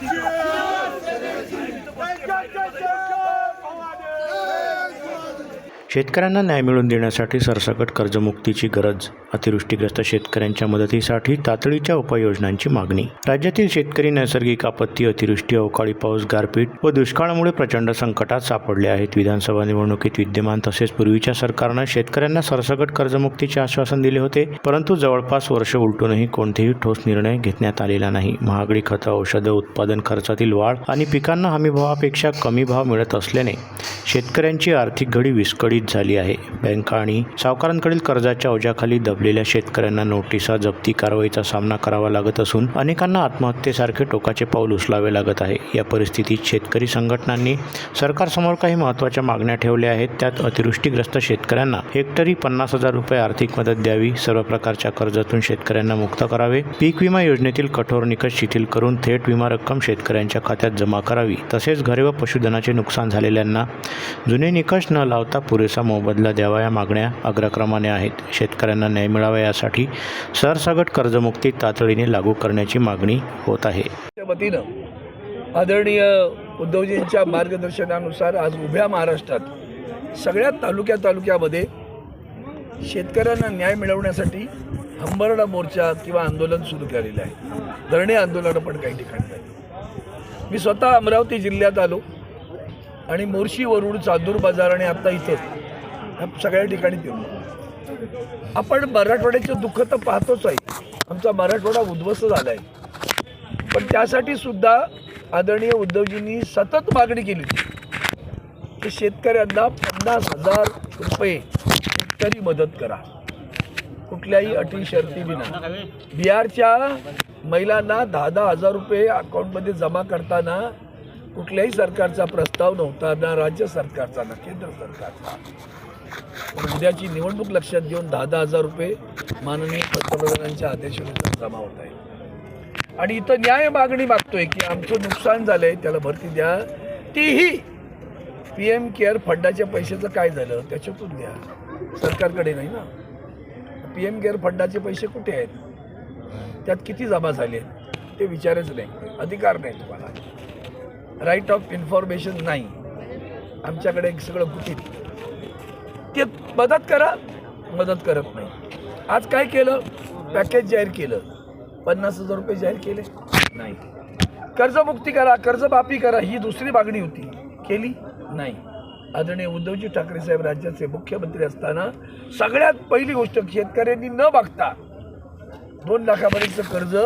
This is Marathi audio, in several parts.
Brasil! शेतकऱ्यांना न्याय मिळवून देण्यासाठी सरसकट कर्जमुक्तीची गरज अतिवृष्टीग्रस्त शेतकऱ्यांच्या मदतीसाठी तातडीच्या उपाययोजनांची मागणी. राज्यातील शेतकरी नैसर्गिक आपत्ती अतिवृष्टी अवकाळी पाऊस गारपीट व दुष्काळामुळे प्रचंड संकटात सापडले आहेत. विधानसभा निवडणुकीत विद्यमान तसेच पूर्वीच्या सरकारनं शेतकऱ्यांना सरसकट कर्जमुक्तीचे आश्वासन दिले होते परंतु जवळपास वर्ष उलटूनही कोणतेही ठोस निर्णय घेण्यात आलेला नाही. महागडी खतं औषधं उत्पादन खर्चातील वाढ आणि पिकांना हमीभावापेक्षा कमी भाव मिळत असल्याने शेतकऱ्यांची आर्थिक घडी विस्कळीत झाली आहे. बँका आणि सावकारांकडील कर्जाच्या ओझ्याखाली दबलेल्या शेतकऱ्यांना नोटिसा जप्ती कारवाईचा सामना करावा लागत असून अनेकांना आत्महत्येसारखे टोकाचे पाऊल उचलावे लागत आहे. या परिस्थितीत शेतकरी संघटनांनी सरकारसमोर काही महत्त्वाच्या मागण्या ठेवल्या आहेत. त्यात अतिवृष्टीग्रस्त शेतकऱ्यांना हेक्टरी पन्नास हजार रुपये आर्थिक मदत द्यावी सर्व प्रकारच्या कर्जातून शेतकऱ्यांना मुक्त करावे पीक विमा योजनेतील कठोर निकष शिथिल करून थेट विमा रक्कम शेतकऱ्यांच्या खात्यात जमा करावी तसेच घरे व पशुधनाचे नुकसान झालेल्यांना जुने निकष न लावता पुरेसा मोबदला द्यावा या मागण्या अग्रक्रमाने आहेत. शेतकऱ्यांना न्याय मिळावा यासाठी सरसगट कर्जमुक्ती तातडीने लागू करण्याची मागणी होत आहे. वतीनं आदरणीय उद्धवजींच्या मार्गदर्शनानुसार आज उभ्या महाराष्ट्रात सगळ्या तालुक्या तालुक्यामध्ये शेतकऱ्यांना न्याय मिळवण्यासाठी हंबरडा मोर्चा किंवा आंदोलन सुरू केलेलं आहे. धरणे आंदोलनं पण काही ठिकाणी झाली मी स्वतः अमरावती जिल्ह्यात आलो आणि मोर्शी वरुड चांदूर बाजार आणि आत्ता इथं ह्या सगळ्या ठिकाणी फिरलो आपण मराठवाड्याचं दुःख तर पाहतोच आहे. आमचा मराठवाडा उद्ध्वस्त झाला आहे पण त्यासाठी सुद्धा आदरणीय उद्धवजींनी सतत मागणी केली होती. की शेतकऱ्यांना पन्नास हजार रुपये शेतकरी मदत करा. कुठल्याही अटी शर्ती विना. बिहारच्या महिलांना दहा दहा हजार रुपये अकाउंटमध्ये जमा करताना कुठल्याही सरकारचा प्रस्ताव नव्हता ना राज्य सरकारचा ना केंद्र सरकारचा. उद्याची निवडणूक लक्षात घेऊन दहा दहा हजार रुपये माननीय पंतप्रधानांच्या आदेशानुसार जमा होत आहे. आणि इथं न्याय मागणी मागतोय की आमचं नुकसान झालंय त्याला भरती द्या. तीही पी एम केअर फंडाच्या पैशाचं काय झालं त्याच्यातून द्या. सरकारकडे नाही ना. पी एम केअर फंडाचे पैसे कुठे आहेत? त्यात किती जमा झाले आहेत? ते विचारच नाही. अधिकार नाही तुम्हाला. राईट ऑफ इन्फॉर्मेशन नाही. आमच्याकडे सगळं गुपित. ते मदत करा मदत करत नाही. आज काय केलं? पॅकेज जाहीर केलं. पन्नास हजार रुपये जाहीर केले? नाही. कर्जमुक्ती करा कर्जमाफी करा ही दुसरी मागणी होती. केली? नाही. आदरणीय उद्धवजी ठाकरे साहेब राज्याचे मुख्यमंत्री असताना सगळ्यात पहिली गोष्ट शेतकऱ्यांनी न बघता दोन लाखापर्यंतचं कर्ज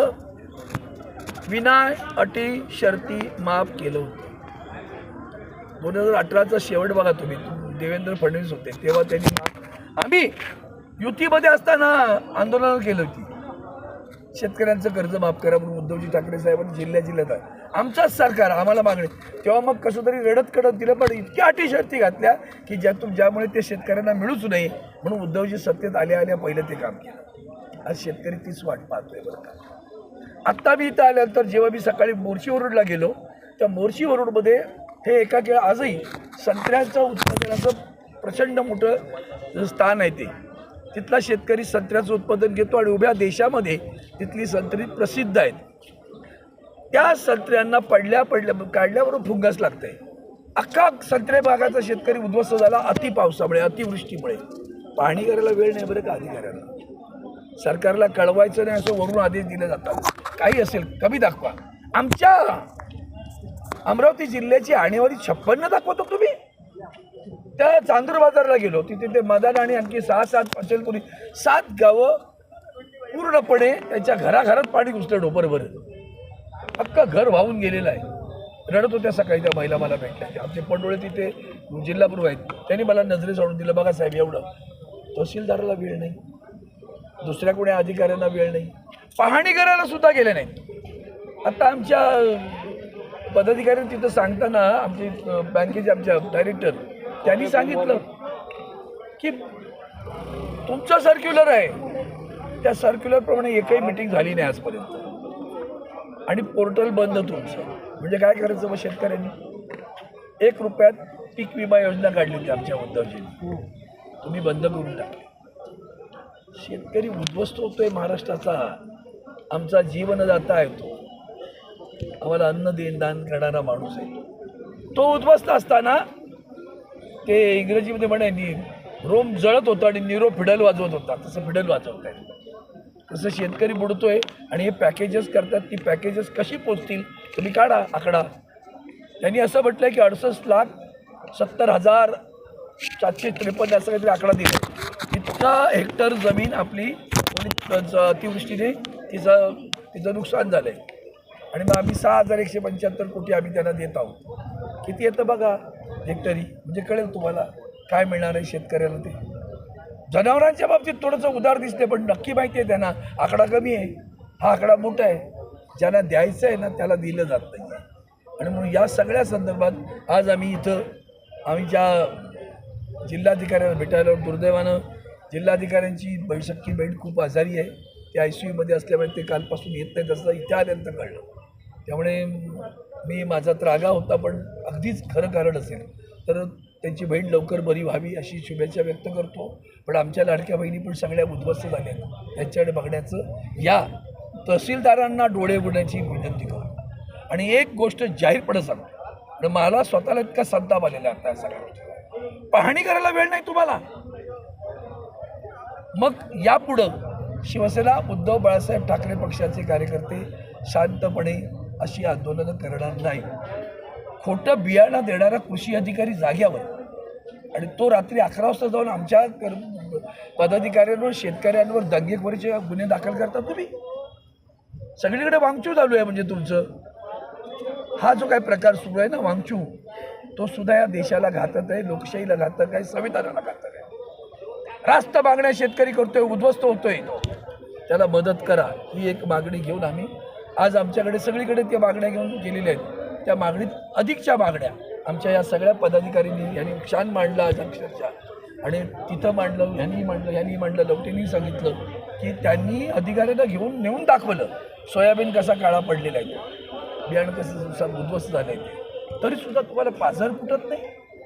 विना अटी शर्ती माफ केलं होतं. दोन हजार अठराचा शेवट बघा तुम्ही. देवेंद्र फडणवीस होते तेव्हा त्यांनी आम्ही युतीमध्ये असताना आंदोलनं केलं होती. शेतकऱ्यांचं कर्ज माफ करा म्हणून उद्धवजी ठाकरे साहेबांनी जिल्ह्या जिल्ह्यात आहे. आमचाच सरकार आम्हाला मागणी. तेव्हा मग कसं तरी रडत कडत दिलं पण इतक्या अटी शर्ती घातल्या की ज्यातून ज्यामुळे ते शेतकऱ्यांना मिळूच नाही म्हणून उद्धवजी सत्तेत आल्या आल्या पहिलं ते काम केलं. आज शेतकरी तीच वाट पाहतोय बरं का. आत्ता मी इथं आल्यानंतर जेव्हा मी सकाळी मोर्शी वरुडला गेलो त्या मोर्शी वरुडमध्ये हे एका खेळ आजही संत्र्याचं उत्पादनाचं प्रचंड मोठं स्थान आहे ते. तिथला शेतकरी संत्र्याचं उत्पादन घेतो आणि उभ्या देशामध्ये तिथली संत्री प्रसिद्ध आहेत. त्या संत्र्यांना पडल्या पडल्या काढल्याबरोबर फुंगस लागते अख्खा संत्रे भागाचा शेतकरी उद्ध्वस्त झाला अति पावसामुळे अतिवृष्टीमुळे. पाहणी करायला वेळ नाही बरं का अधिकाऱ्यांना. सरकारला कळवायचं नाही असं वरून आदेश दिले जातात. काही असेल कमी दाखवा. आमच्या अमरावती जिल्ह्याची आणेवारी छप्पन्न दाखवतो तुम्ही? त्या चांदूर बाजारला गेलो. तिथे ते मदान आणि आणखी सहा सात अचलपुरी सात गावं पूर्णपणे त्यांच्या घराघरात पाणी घुसलं डोपरभर. अख्खा घर वाहून गेलेलं आहे. रडत होत्या सकाळी त्या महिला मला भेटल्या. आमचे पंडोळे तिथे जिल्हापूर्व आहेत त्यांनी मला नजरे सोडून दिलं बघा साहेब एवढं. तहसीलदाराला वेळ नाही. दुसऱ्या कोणी अधिकाऱ्यांना वेळ नाही. पाहणी करायला सुद्धा गेले नाही आता आमच्या पदाधिकाऱ्यांनी तिथं सांगताना आमचे बँकेचे आमच्या डायरेक्टर त्यांनी सांगितलं की तुमचं सर्क्युलर आहे. त्या सर्क्युलरप्रमाणे एकही मिटिंग झाली नाही आजपर्यंत. आणि पोर्टल बंद तुमचं. म्हणजे काय करायचं मग शेतकऱ्यांनी? एक रुपयात पीक विमा योजना काढली होती आमच्या उद्धवजींनी तुम्ही बंद करून टाकली शेतकरी उद्ध्वस्त होतोय महाराष्ट्राचा. आमचा जीवनदाता जाता येतो आम्हाला अन्न देण दान करणारा माणूस आहे. तो उद्ध्वस्त असताना ते इंग्रजीमध्ये म्हणे नि रोम जळत होता आणि निरो फिडल वाजवत होता. तसं फिडल वाजवत आहे. तसं शेतकरी बुडतोय आणि हे पॅकेजेस करतात. ती पॅकेजेस कशी पोचतील? तुम्ही काढा आकडा. त्यांनी असं म्हटलं की अडुसष्ट लाख सत्तर हजार सातशे त्रेपन्न असं काहीतरी आकडा दिला इतका हेक्टर जमीन आपली अतिवृष्टीने तिचं तिचं नुकसान झालं आहे आणि मग आम्ही सहा हजार एकशे पंच्याहत्तर कोटी आम्ही त्यांना देत आहोत. किती येतं बघा? हेक्टरी. म्हणजे कळेल तुम्हाला काय मिळणार आहे शेतकऱ्याला ते. जनावरांच्या बाबतीत थोडंसं उदार दिसते पण नक्की माहिती आहे त्यांना. आकडा कमी आहे. हा आकडा मोठा आहे. ज्यांना द्यायचं आहे ना त्याला दिलं जात नाही. आणि म्हणून या सगळ्या संदर्भात आज आम्ही इथं आम्ही ज्या जिल्हाधिकाऱ्यांना भेटायला दुर्दैवानं जिल्हाधिकाऱ्यांची बैठकी बैठ खूप आजारी आहे. ते आय सी यूमध्ये असल्यामुळे ते कालपासून येत नाही तसं इथे आल्यानंतर कळलं. त्यामुळे मी माझा त्रागा होता पण अगदीच खरं कारण असेल तर त्यांची बहीण लवकर बरी व्हावी अशी शुभेच्छा व्यक्त करतो. पण आमच्या लाडक्या बहिणी पण सगळ्या उद्ध्वस्त झाल्या आहेत. त्यांच्याकडे बघण्याचं या तहसीलदारांना डोळे उघडण्याची विनंती करू आणि एक गोष्ट जाहीरपणे सांगतो. आणि मला स्वतःला इतका संताप आलेला आता या सगळ्या पाहणी करायला वेळ नाही तुम्हाला? मग यापुढं शिवसेना उद्धव बाळासाहेब ठाकरे पक्षाचे कार्यकर्ते शांतपणे अशी आंदोलनं करणार नाही खोटं बियाणं देणारा कृषी अधिकारी जाग्यावर. आणि तो रात्री अकरा वाजता जाऊन आमच्या कर पदाधिकाऱ्यांवर शेतकऱ्यांवर दंगेखोरीचे गुन्हे दाखल करता तुम्ही. सगळीकडे वांगचू चालू आहे म्हणजे तुमचं. हा जो काही प्रकार सुरू आहे ना वांगचू तो सुद्धा या देशाला घातक आहे लोकशाहीला घातक आहे संविधानाला घातक आहे. रास्त मागण्या शेतकरी करतोय उद्ध्वस्त होतोय. त्याला मदत करा ही एक मागणी घेऊन आम्ही आज आमच्याकडे सगळीकडे त्या मागण्या घेऊन गेलेल्या आहेत. त्या मागणीत अधिकच्या मागण्या आमच्या या सगळ्या पदाधिकाऱ्यांनी यांनी छान मांडलं आज अक्षरशः. आणि तिथं मांडलं ह्यांनी मांडलं ह्यांनी मांडलं लवटेंनी सांगितलं की त्यांनी अधिकाऱ्यांना घेऊन नेऊन दाखवलं सोयाबीन कसा काळा पडलेला आहे बियाणं कसं उद्ध्वस्त झालं आहे तरीसुद्धा तुम्हाला पाझर फुटत नाही.